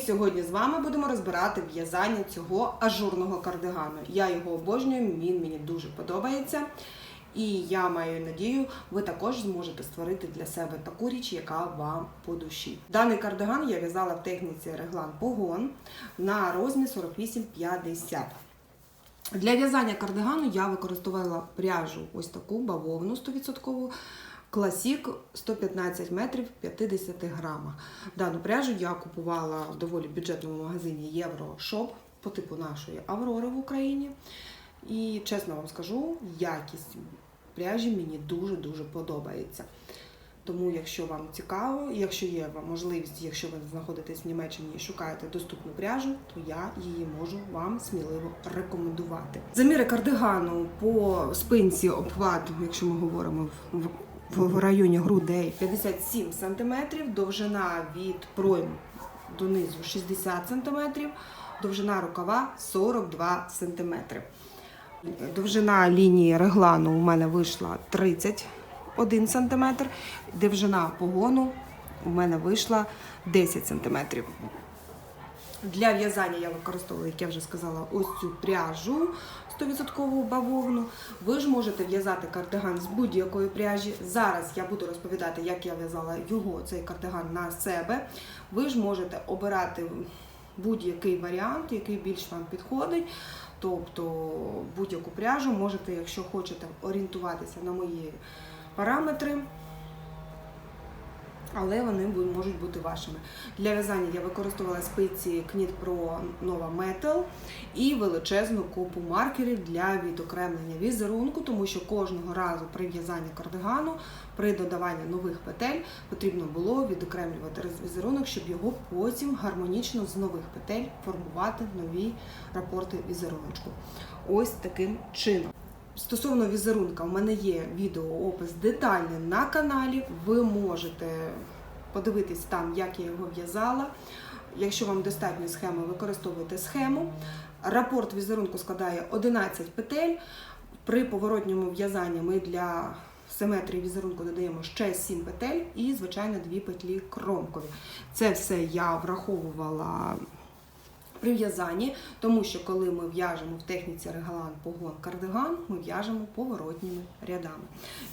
сьогодні з вами будемо розбирати в'язання цього ажурного кардигану. Я його обожнюю, він мені дуже подобається. І я маю надію, ви також зможете створити для себе таку річ, яка вам по душі. Даний кардиган я в'язала в техніці реглан погон на розмір 48-50. Для в'язання кардигану я використовувала пряжу ось таку бавовну 100%. Класік 115 метрів 50 грамах. Дану пряжу я купувала в доволі бюджетному магазині Єврошоп по типу нашої Аврори в Україні. І чесно вам скажу, якість пряжі мені дуже-дуже подобається. Тому, якщо вам цікаво, якщо є вам можливість, якщо ви знаходитесь в Німеччині і шукаєте доступну пряжу, то я її можу вам сміливо рекомендувати. Заміри кардигану по спинці обхват, якщо ми говоримо в, в, районі грудей, 57 см, довжина від пройму донизу 60 см, довжина рукава 42 см. Довжина лінії реглану у мене вийшла 31 см, довжина погону у мене вийшла 10 см. Для в'язання я використовую, як я вже сказала, ось цю пряжу 100% бавовну. Ви ж можете в'язати кардиган з будь-якої пряжі. Зараз я буду розповідати, як я в'язала його, цей кардиган на себе. Ви ж можете обирати будь-який варіант, який більш вам підходить. Тобто будь-яку пряжу можете, якщо хочете орієнтуватися на мої параметри, але вони можуть бути вашими. Для в'язання я використовувала спиці Knit Pro Nova Metal і величезну купу маркерів для відокремлення візерунку, тому що кожного разу при в'язанні кардигану, при додаванні нових петель потрібно було відокремлювати візерунок, щоб його потім гармонічно з нових петель формувати нові рапорти візеруночку. Ось таким чином. Стосовно візерунка, у мене є відеоопис детальний на каналі. Ви можете подивитись там, як я його в'язала. Якщо вам достатньо схеми, використовуйте схему. Рапорт візерунку складає 11 петель. При поворотньому в'язанні ми для симетрії візерунку додаємо ще 7 петель і, звичайно, 2 петлі кромкові. Це все я враховувала при в'язанні, тому що коли ми в'яжемо в техніці регалан погон кардиган, ми в'яжемо поворотніми рядами.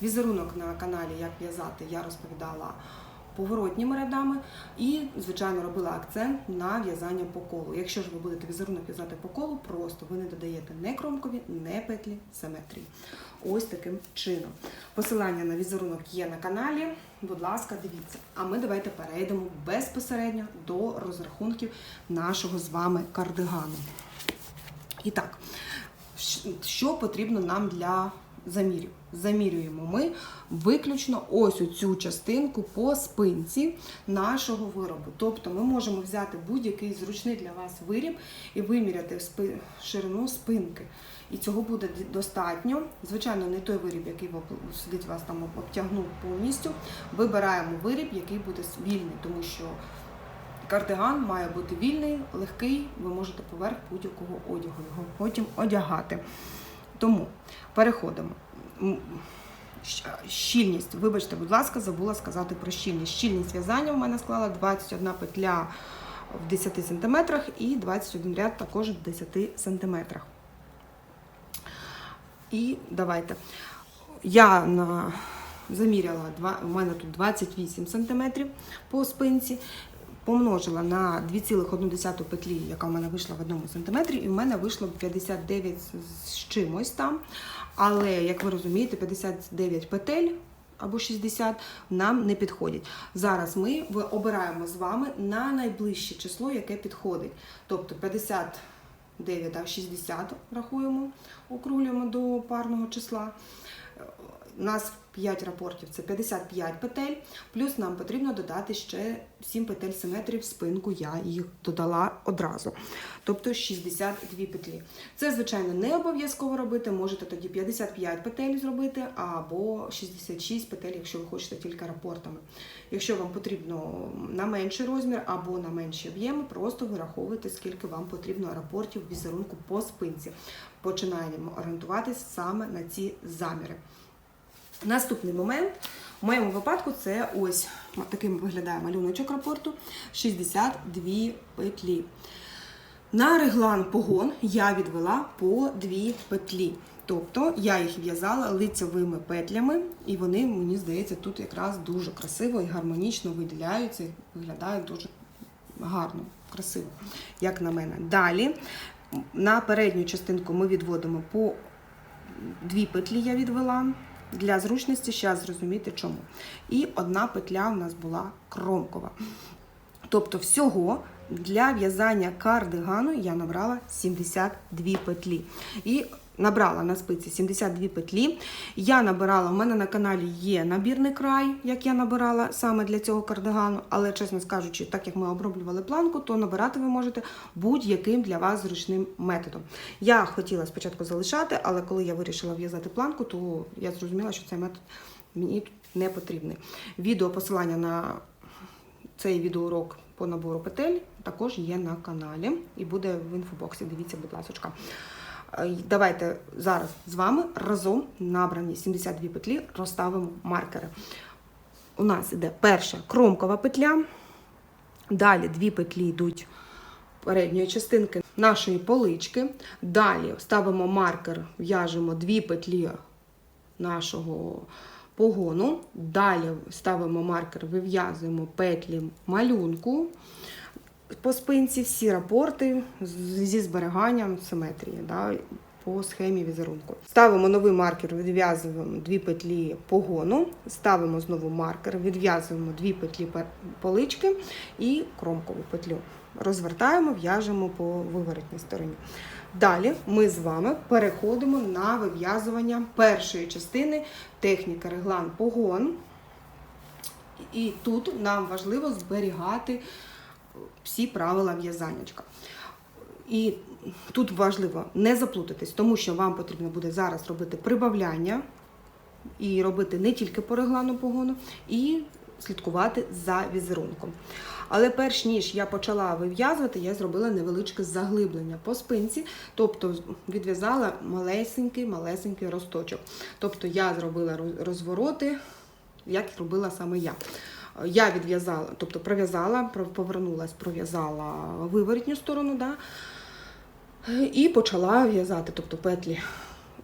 Візерунок на каналі Як в'язати я розповідала поворотніми рядами і, звичайно, робила акцент на в'язання по колу. Якщо ж ви будете візерунок в'язати по колу, просто ви не додаєте не кромкові, не петлі симетрії. Ось таким чином. Посилання на візерунок є на каналі. Будь ласка, дивіться. А ми давайте перейдемо безпосередньо до розрахунків нашого з вами кардигану. І так, що потрібно нам для замірів? Замірюємо ми виключно ось цю частинку по спинці нашого виробу. Тобто ми можемо взяти будь-який зручний для вас виріб і виміряти ширину спинки. І цього буде достатньо. Звичайно, не той виріб, який сидить вас там обтягнув повністю. Вибираємо виріб, який буде вільний, тому що Кардиган має бути вільний, легкий, ви можете поверх будь-якого одягу його потім одягати. Тому переходимо. Щільність, вибачте, будь ласка, забула сказати про щільність. Щільність в'язання в мене склала 21 петля в 10 см і 21 ряд також в 10 см. І давайте. Я на, заміряла, у мене тут 28 см по спинці помножила на 2,1 петлі, яка в мене вийшла в одному сантиметрі, і в мене вийшло 59 з чимось там. Але, як ви розумієте, 59 петель або 60 нам не підходять. Зараз ми обираємо з вами на найближче число, яке підходить. Тобто 59 та 60 рахуємо, округлюємо до парного числа. У нас 5 рапортів це 55 петель, плюс нам потрібно додати ще 7 петель симетрів в спинку, я їх додала одразу. Тобто 62 петлі. Це, звичайно, не обов'язково робити. Можете тоді 55 петель зробити, або 66 петель, якщо ви хочете тільки рапортами. Якщо вам потрібно на менший розмір або на менші об'єми, просто вираховуйте, скільки вам потрібно рапортів візерунку по спинці. Починаємо орієнтуватись саме на ці заміри. Наступний момент В моєму випадку це ось таким виглядає малюночок рапорту 62 петлі. На реглан погон я відвела по дві петлі. Тобто я їх в'язала лицевими петлями, і вони, мені здається, тут якраз дуже красиво і гармонічно виділяються, і виглядають дуже гарно, красиво, як на мене. Далі на передню частинку ми відводимо по дві петлі я відвела. Для зручності зараз зрозуміти чому. І одна петля у нас була кромкова. Тобто, всього для в'язання кардигану я набрала 72 петлі. І набрала на спиці 72 петлі. Я набирала, у мене на каналі є набірний край, як я набирала саме для цього кардигану, але, чесно скажучи, так як ми оброблювали планку, то набирати ви можете будь-яким для вас зручним методом. Я хотіла спочатку залишати, але коли я вирішила в'язати планку, то я зрозуміла, що цей метод мені не потрібний. Відео посилання на цей відеоурок по набору петель також є на каналі і буде в інфобоксі. Дивіться, будь ласка. Давайте зараз з вами разом набрані 72 петлі розставимо маркери. У нас іде перша кромкова петля. Далі дві петлі йдуть передньої частинки нашої полички. Далі ставимо маркер, в'яжемо дві петлі нашого погону. Далі ставимо маркер, вив'язуємо петлі малюнку по спинці, всі рапорти зі зберіганням симетрії. Да, по схемі візерунку. Ставимо новий маркер, відв'язуємо дві петлі погону, ставимо знову маркер, відв'язуємо дві петлі полички і кромкову петлю. Розвертаємо, в'яжемо по виворотній стороні. Далі ми з вами переходимо на вив'язування першої частини техніки реглан погон. І тут нам важливо зберігати всі правила в'язаннячка. І тут важливо не заплутатись, тому що вам потрібно буде зараз робити прибавляння і робити не тільки по реглану погону, і слідкувати за візерунком. Але перш ніж я почала вив'язувати, я зробила невеличке заглиблення по спинці, тобто відв'язала малесенький-малесенький росточок. Тобто я зробила розвороти, як робила саме я. Я відв'язала, тобто пров'язала, повернулась, пров'язала виворітню сторону, да, і почала в'язати, тобто петлі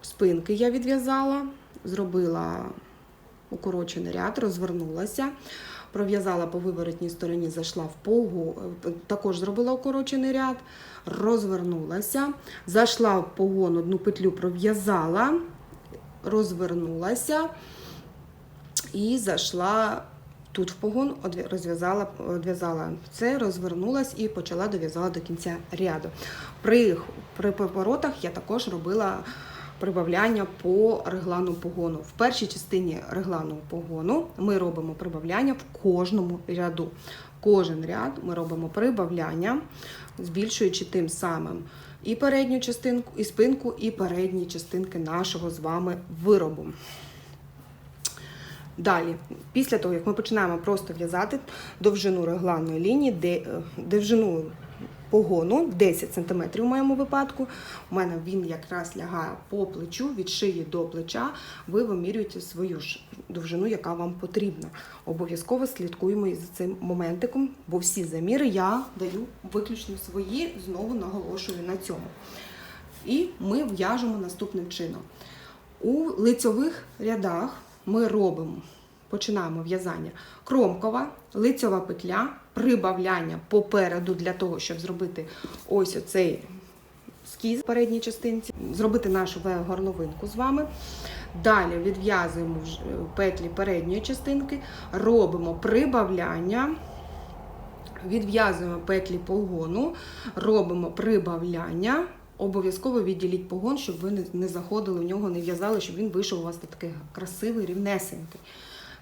спинки я відв'язала, зробила укорочений ряд, розвернулася, пров'язала по виворотній стороні, зайшла в погу, також зробила укорочений ряд, розвернулася, зайшла в погон, одну петлю пров'язала, розвернулася і зайшла. Тут в погон розв'язала одв'язала це, розвернулась і почала дов'язала до кінця ряду. При при поворотах я також робила прибавляння по реглану погону. В першій частині реглану погону ми робимо прибавляння в кожному ряду. Кожен ряд ми робимо прибавляння, збільшуючи тим самим і передню частинку, і спинку, і передні частинки нашого з вами виробу. Далі, після того, як ми починаємо просто в'язати довжину регланної лінії, де, е, довжину погону 10 см в моєму випадку. У мене він якраз лягає по плечу, від шиї до плеча. Ви вимірюєте свою ж довжину, яка вам потрібна. Обов'язково слідкуємо за цим моментиком, бо всі заміри я даю виключно свої, знову наголошую на цьому. І ми в'яжемо наступним чином. У лицьових рядах ми робимо, починаємо в'язання кромкова, лицьова петля, прибавляння попереду для того, щоб зробити ось оцей скіз в передній частинці, зробити нашу горловинку з вами. Далі відв'язуємо петлі передньої частинки, робимо прибавляння. Відв'язуємо петлі погону, робимо прибавляння. Обов'язково відділіть погон, щоб ви не заходили в нього, не в'язали, щоб він вийшов у вас такий красивий, рівнесенький.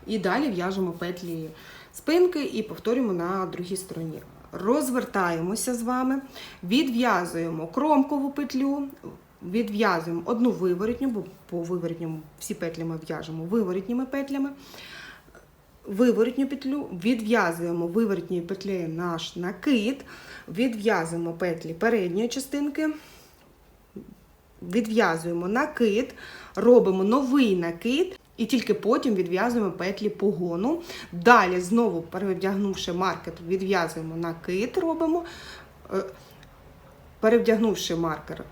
І далі в'яжемо петлі спинки і повторюємо на другій стороні. Розвертаємося з вами, відв'язуємо кромкову петлю, відв'язуємо одну виворітню, бо по виворітньому всі петлі ми в'яжемо виворітніми петлями. Виворітню петлю, відв'язуємо виворітньою петлею наш накид, відв'язуємо петлі передньої частинки, відв'язуємо накид, робимо новий накид І тільки потім відв'язуємо петлі погону. Далі, знову перевдягнувши маркер, відв'язуємо накид, робимо. Е, Перевдягнувши маркер,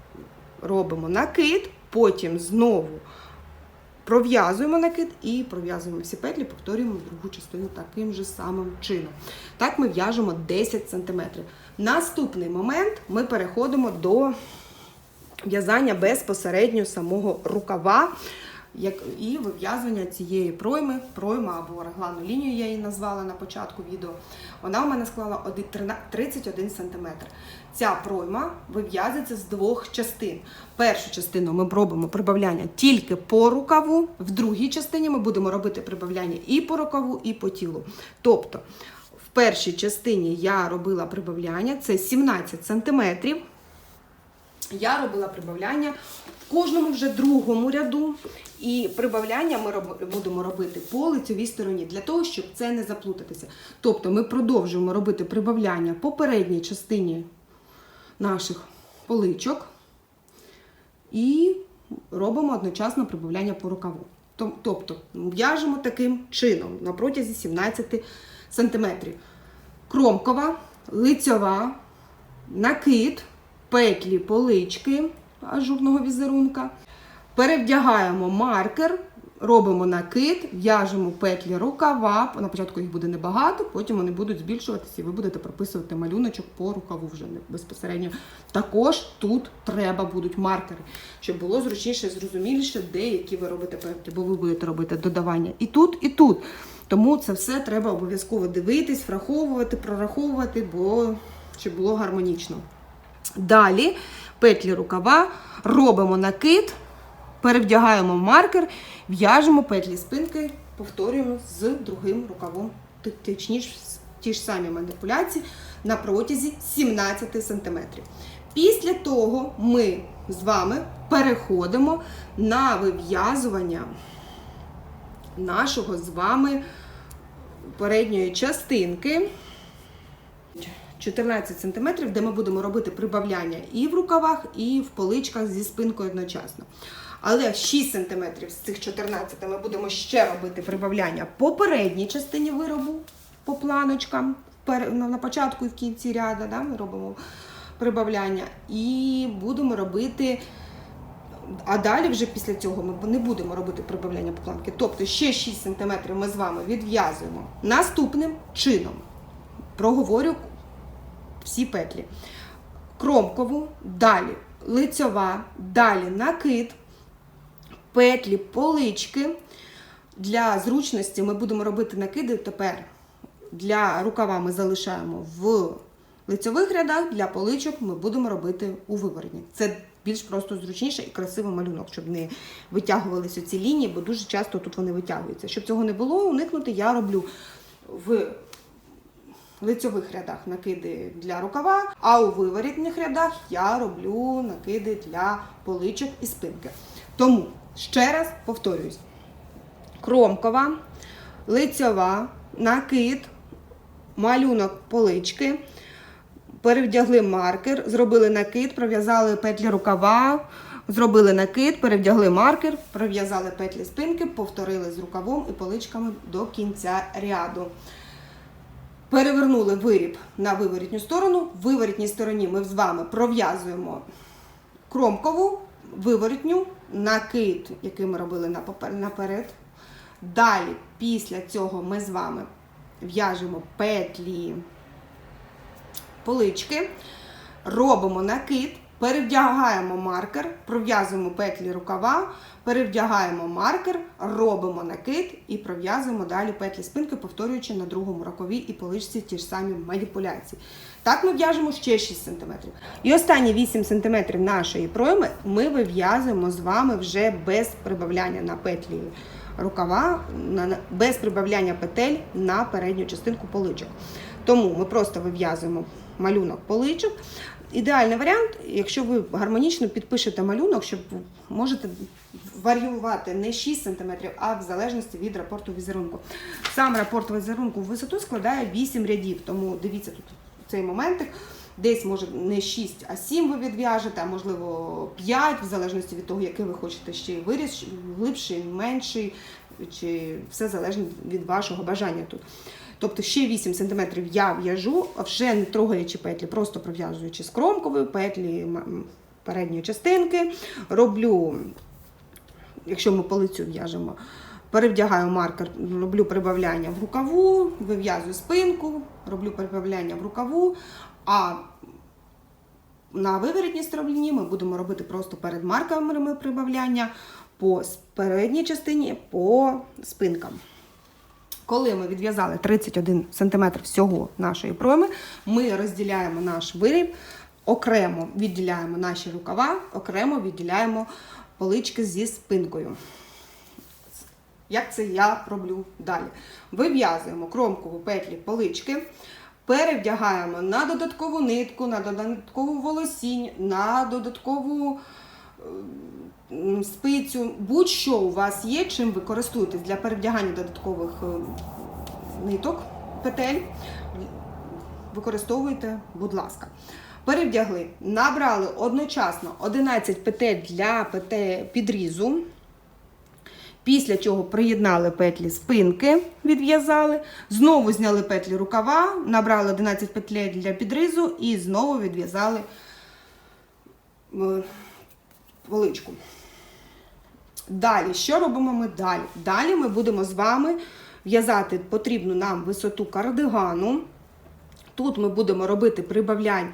робимо накид, потім знову пров'язуємо накид і пров'язуємо всі петлі, повторюємо другу частину таким же самим чином. Так ми в'яжемо 10 см. Наступний момент ми переходимо до в'язання безпосередньо самого рукава. Як і вив'язування цієї пройми, пройма або реглану лінію я її назвала на початку відео. Вона у мене склала 31 см. Ця пройма вив'язується з двох частин. Першу частину ми робимо прибавляння тільки по рукаву, в другій частині ми будемо робити прибавляння і по рукаву, і по тілу. Тобто, в першій частині я робила прибавляння, це 17 см я робила прибавляння в кожному вже другому ряду. І прибавляння ми роб- будемо робити по лицевій стороні для того, щоб це не заплутатися. Тобто ми продовжуємо робити прибавляння по передній частині наших поличок і робимо одночасно прибавляння по рукаву. Тобто в'яжемо таким чином на протязі 17 см. Кромкова, лицьова, накид, петлі полички ажурного візерунка. Перевдягаємо маркер, робимо накид, в'яжемо петлі рукава. На початку їх буде небагато, потім вони будуть збільшуватися, і ви будете прописувати малюночок по рукаву вже безпосередньо. Також тут треба будуть маркери, щоб було зручніше, зрозуміліше, де які ви робите петлі, бо ви будете робити додавання і тут, і тут. Тому це все треба обов'язково дивитись, враховувати, прораховувати, бо щоб було гармонічно. Далі петлі рукава, робимо накид, перевдягаємо маркер, в'яжемо петлі спинки, повторюємо з другим рукавом. Точніше, ті ж самі маніпуляції на протязі 17 см. Після того ми з вами переходимо на вив'язування нашого з вами передньої частинки. 14 см, де ми будемо робити прибавляння і в рукавах, і в поличках зі спинкою одночасно. Але 6 см з цих 14 ми будемо ще робити прибавляння по передній частині виробу, по планочкам, на початку і в кінці ряду да, ми робимо прибавляння. І будемо робити. А далі вже після цього ми не будемо робити прибавляння по планки. Тобто ще 6 см ми з вами відв'язуємо наступним чином. Проговорю всі петлі. Кромкову, далі лицьова, далі накид, петлі, полички. Для зручності ми будемо робити накиди тепер. Для рукава ми залишаємо в лицьових рядах, для поличок ми будемо робити у виворотні. Це більш просто зручніше і красивий малюнок, щоб не витягувалися ці лінії, бо дуже часто тут вони витягуються. Щоб цього не було, уникнути я роблю в лицьових рядах накиди для рукава, а у виворітних рядах я роблю накиди для поличок і спинки. Тому ще раз повторююсь: кромкова, лицьова, накид, малюнок полички. Перевдягли маркер, зробили накид, пров'язали петлі рукава, зробили накид, перевдягли маркер, пров'язали петлі спинки, повторили з рукавом і поличками до кінця ряду. Перевернули виріб на виворітню сторону. В виворітній стороні ми з вами пров'язуємо кромкову, виворітню, накид, який ми робили наперед. Далі, після цього, ми з вами в'яжемо петлі полички, робимо накид, перевдягаємо маркер, пров'язуємо петлі рукава, перевдягаємо маркер, робимо накид і пров'язуємо далі петлі спинки, повторюючи на другому рукаві і поличці ті ж самі маніпуляції. Так ми в'яжемо ще 6 см. І останні 8 см нашої пройми ми вив'язуємо з вами вже без прибавляння на петлі рукава, без прибавляння петель на передню частинку поличок. Тому ми просто вив'язуємо малюнок поличок. Ідеальний варіант, якщо ви гармонічно підпишете малюнок, щоб можете варіювати не 6 см, а в залежності від рапорту візерунку. Сам рапорт візерунку в висоту складає 8 рядів, тому дивіться тут цей моментик. Десь може не 6, а 7 ви відв'яжете, а можливо 5, в залежності від того, який ви хочете ще виріс, глибший, менший, чи все залежить від вашого бажання тут. Тобто ще 8 см я в'яжу, вже не трогаючи петлі, просто пров'язуючи з кромкової петлі передньої частинки. Роблю, якщо ми полицю в'яжемо, перевдягаю маркер, роблю прибавляння в рукаву, вив'язую спинку, роблю прибавляння в рукаву. А на виворітній стороні ми будемо робити просто перед маркерами прибавляння по передній частині, по спинкам. Коли ми відв'язали 31 см всього нашої пройми, ми розділяємо наш виріб, окремо відділяємо наші рукава, окремо відділяємо полички зі спинкою. Як це я роблю далі? Вив'язуємо кромкову петлі полички, перевдягаємо на додаткову нитку, на додаткову волосінь, на додаткову спицю, будь-що у вас є, чим ви користуєтесь для перевдягання додаткових е, ниток, петель, використовуйте, будь ласка. Перевдягли, набрали одночасно 11 петель для підрізу. Після чого приєднали петлі спинки, відв'язали, знову зняли петлі рукава, набрали 11 петлей для підризу і знову відв'язали поличку. Далі, що робимо ми далі? Далі ми будемо з вами в'язати потрібну нам висоту кардигану. Тут ми будемо робити прибавлянь.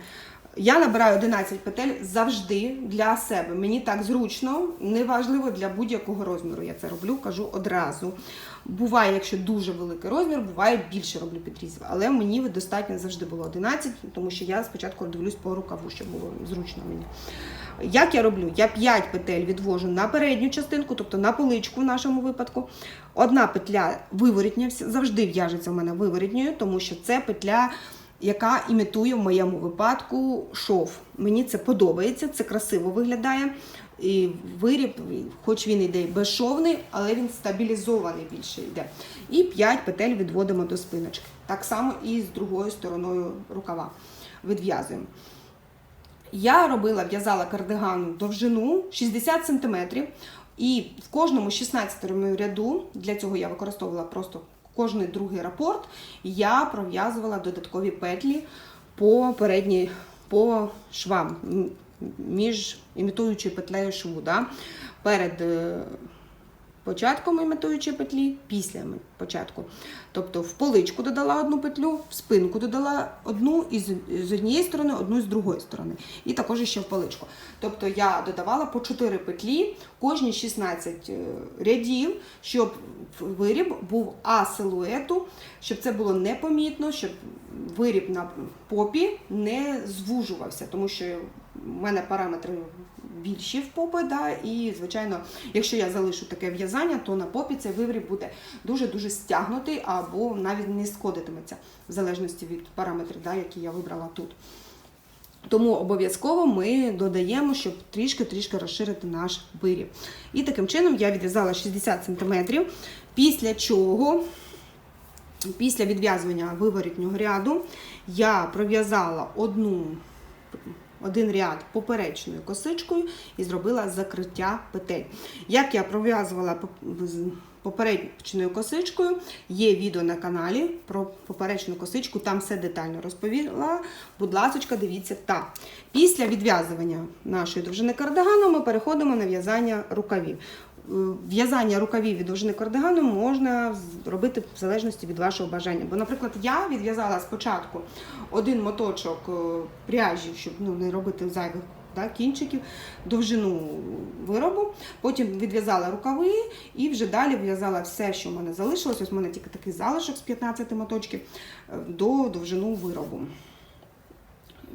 Я набираю 11 петель завжди для себе. Мені так зручно, неважливо для будь-якого розміру. Я це роблю, кажу одразу. Буває, якщо дуже великий розмір, буває більше роблю підрізів. Але мені достатньо завжди було 11, тому що я спочатку дивлюсь по рукаву, щоб було зручно мені. Як я роблю? Я 5 петель відвожу на передню частинку, тобто на поличку в нашому випадку. Одна петля виворітня, завжди в'яжеться в мене виворітньою, тому що це петля, яка імітує в моєму випадку шов. Мені це подобається, це красиво виглядає. І виріб, хоч він йде безшовний, але він стабілізований більше йде. І 5 петель відводимо до спиночки. Так само і з другою стороною рукава відв'язуємо. Я робила, в'язала кардиган довжину 60 см. І в кожному 16 ряду, для цього я використовувала просто кожний другий рапорт, я пров'язувала додаткові петлі по передній, по швам, між імітуючою петлею шву. Да? Перед е, початком імітуючої петлі, після початку. Тобто в поличку додала одну петлю, в спинку додала одну і з, з однієї сторони, одну з другої сторони. І також ще в поличку. Тобто я додавала по 4 петлі, кожні 16 е, рядів, щоб виріб був А силуету, щоб це було непомітно, щоб виріб на попі не звужувався, тому що в мене параметри більші в попи, да, і, звичайно, якщо я залишу таке в'язання, то на попі цей виріб буде дуже-дуже стягнутий або навіть не сходитиметься, в залежності від параметрів, да, які я вибрала тут. Тому обов'язково ми додаємо, щоб трішки-трішки розширити наш виріб. І таким чином я відв'язала 60 см, після чого Після відв'язування виворітнього ряду я пров'язала одну, один ряд поперечною косичкою і зробила закриття петель. Як я пров'язувала поперечною косичкою, є відео на каналі про поперечну косичку, там все детально розповіла. Будь ласка, дивіться там. Після відв'язування нашої довжини кардигану ми переходимо на в'язання рукавів. В'язання рукавів від довжини кардигану можна робити в залежності від вашого бажання. Бо, наприклад, я відв'язала спочатку один моточок е, пряжі, щоб ну, не робити зайвих да, кінчиків, довжину виробу. Потім відв'язала рукави і вже далі в'язала все, що в мене залишилось. Ось у мене тільки такий залишок з 15 моточків е, до довжину виробу.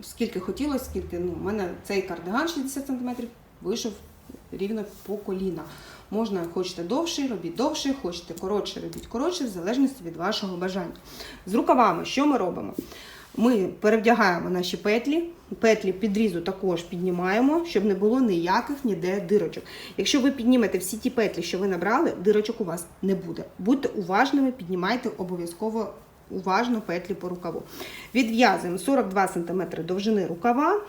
Скільки хотілося, скільки ну, у мене цей кардиган 60 см вийшов рівно по коліна. Можна, хочете довший, робіть довший, хочете коротше, робіть коротше, в залежності від вашого бажання. З рукавами, що ми робимо? Ми перевдягаємо наші петлі, петлі підрізу також піднімаємо, щоб не було ніяких ніде дирочок. Якщо ви піднімете всі ті петлі, що ви набрали, дирочок у вас не буде. Будьте уважними, піднімайте обов'язково уважно петлі по рукаву. Відв'язуємо 42 см довжини рукава.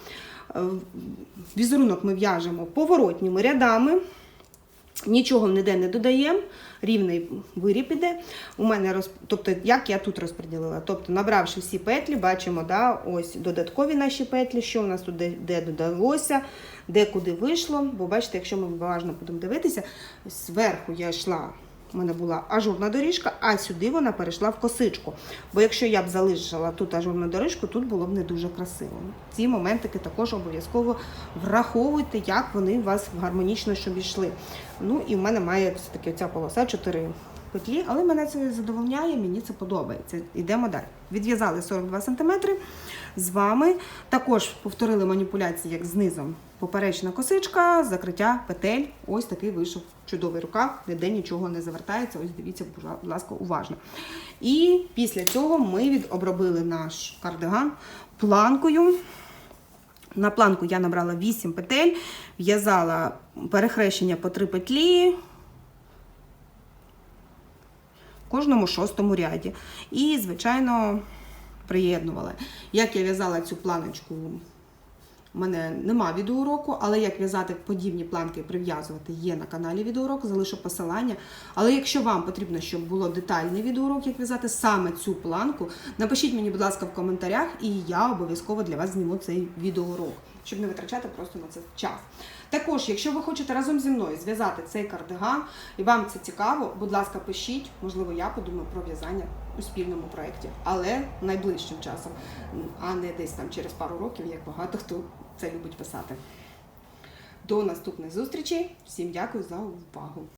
Е, Візерунок ми в'яжемо поворотніми рядами. Нічого ніде не додаємо, рівний виріб іде. У мене роз... тобто, як я тут розподілила. Тобто, набравши всі петлі, бачимо, да, ось додаткові наші петлі, що у нас тут де, де додалося, де куди вийшло. Бо бачите, якщо ми уважно будемо дивитися, зверху я йшла. У мене була ажурна доріжка, а сюди вона перейшла в косичку. Бо якщо я б залишила тут ажурну доріжку, тут було б не дуже красиво. Ці моментики також обов'язково враховуйте, як вони у вас гармонічно щоб йшли. Ну і в мене має все-таки ця полоса 4 петлі, але мене це задовольняє, мені це подобається. Йдемо далі. Відв'язали 42 см з вами. Також повторили маніпуляції, як знизом поперечна косичка, закриття петель. Ось такий вийшов чудовий рукав, ніде нічого не завертається. Ось дивіться, будь ласка, уважно. І після цього ми від- обробили наш кардиган планкою. На планку я набрала 8 петель, в'язала перехрещення по 3 петлі в кожному шостому ряді. І, звичайно, приєднувала. Як я в'язала цю планочку, у мене нема відеоуроку, але як в'язати подібні планки, прив'язувати є на каналі відеоурок, залишу посилання. Але якщо вам потрібно, щоб було детальний відеоурок, як в'язати саме цю планку, напишіть мені, будь ласка, в коментарях, і я обов'язково для вас зніму цей відеоурок, щоб не витрачати просто на це час. Також, якщо ви хочете разом зі мною зв'язати цей кардиган, і вам це цікаво, будь ласка, пишіть, можливо, я подумаю про в'язання у спільному проєкті, але найближчим часом, а не десь там через пару років, як багато хто це любить писати. До наступних зустрічей. Всім дякую за увагу.